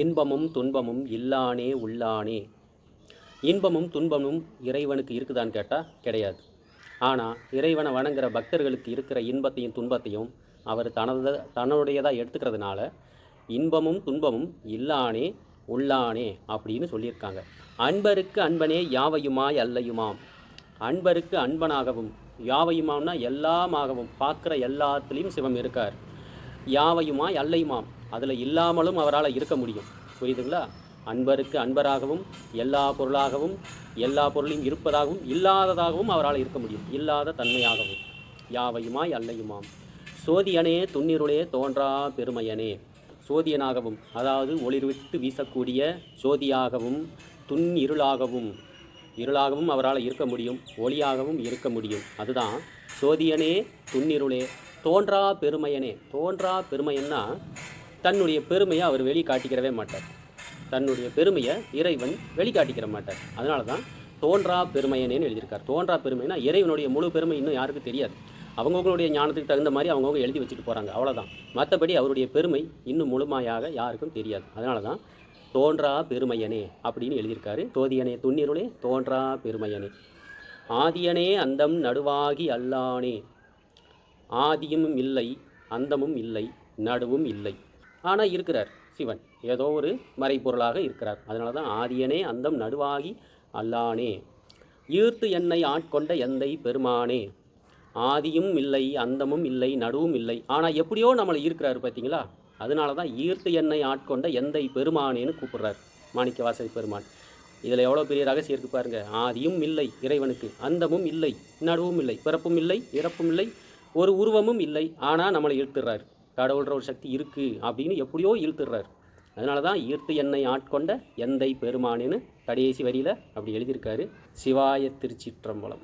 இன்பமும் துன்பமும் இல்லானே உள்ளானே. இன்பமும் துன்பமும் இறைவனுக்கு இருக்குதான்னு கேட்டால் கிடையாது. ஆனால் இறைவனை வணங்குற பக்தர்களுக்கு இருக்கிற இன்பத்தையும் துன்பத்தையும் அவர் தனது தன்னுடையதாக எடுத்துக்கிறதுனால இன்பமும் துன்பமும் இல்லானே உள்ளானே அப்படின்னு சொல்லியிருக்காங்க. அன்பருக்கு அன்பனே யாவையுமாய் அல்லையுமாம். அன்பருக்கு அன்பனாகவும் யாவையுமாம்னா எல்லாமாகவும் பார்க்குற எல்லாத்துலேயும் சிவம் இருக்கார். யாவையுமாய் அல்லையுமாம். அதில் இல்லாமலும் அவரால் இருக்க முடியும். புரியுதுங்களா? அன்பருக்கு அன்பராகவும் எல்லா பொருளாகவும் எல்லா பொருளையும் இருப்பதாகவும் இல்லாததாகவும் அவரால் இருக்க முடியும். இல்லாத தன்மையாகவும். யாவையுமாய் அல்லையுமாம். சோதியனே துன்னிருளே தோன்றா பெருமையனே. சோதியனாகவும் அதாவது ஒளிர்விட்டு வீசக்கூடிய சோதியாகவும் துன் இருளாகவும் இருளாகவும் அவரால் இருக்க முடியும். ஒளியாகவும் இருக்க முடியும். அதுதான் சோதியனே துன்னிருளே தோன்றா பெருமையனே. தோன்றா பெருமையன்னா தன்னுடைய பெருமையை அவர் வெளிக்காட்டிக்கிறவே மாட்டார். தன்னுடைய பெருமையை இறைவன் வெளிக்காட்டிக்கிற மாட்டார். அதனால தான் தோன்றா பெருமையனேன்னு எழுதியிருக்கார். தோன்றா பெருமைனா இறைவனுடைய முழு பெருமை இன்னும் யாருக்கும் தெரியாது. அவங்கவுங்களுடைய ஞானத்துக்கு தகுந்த மாதிரி அவங்கவுங்க எழுதி வச்சுட்டு போகிறாங்க அவ்வளோதான் மற்றபடி அவருடைய பெருமை இன்னும் முழுமையாக யாருக்கும் தெரியாது. அதனால தான் தோன்றா பெருமையனே அப்படின்னு எழுதியிருக்காரு. தோதியனே துன்னிருளே தோன்றா பெருமையனே. ஆதியனே அந்தம் நடுவாகி அல்லானே. ஆதியும் இல்லை அந்தமும் இல்லை நடுவும் இல்லை. ஆனால் இருக்கிறார் சிவன். ஏதோ ஒரு மறைப்பொருளாக இருக்கிறார். அதனால தான் ஆதியனே அந்தம் நடுவாகி அல்லானே. ஈர்த்து என்னை ஆட்கொண்ட எந்தை பெருமானே. ஆதியும் இல்லை அந்தமும் இல்லை நடுவும் இல்லை. ஆனால் எப்படியோ நம்மளை ஈர்க்கிறாரு பார்த்தீங்களா அதனால தான் ஈர்த்து என்னை ஆட்கொண்ட எந்தை பெருமானேன்னு கூப்பிடுறார் மாணிக்க வாசகி பெருமான். இதில் எவ்வளோ பெரிய ரகசியம் இருக்கு பாருங்க. ஆதியும் இல்லை இறைவனுக்கு. அந்தமும் இல்லை நடுவும் இல்லை பிறப்பும் இல்லை இறப்பும் இல்லை ஒரு உருவமும் இல்லை. ஆனால் நம்மளை இழுத்துறாரு கடவுள்ற ஒரு சக்தி இருக்குது அப்படின்னு எப்படியோ இழுத்துடுறாரு. அதனால தான் ஈர்த்து என்னை ஆட்கொண்ட எந்தை பெருமானேன்னு கடைசி வரியில் அப்படி எழுதியிருக்காரு. சிவாய திருச்சிற்றம்பலம்.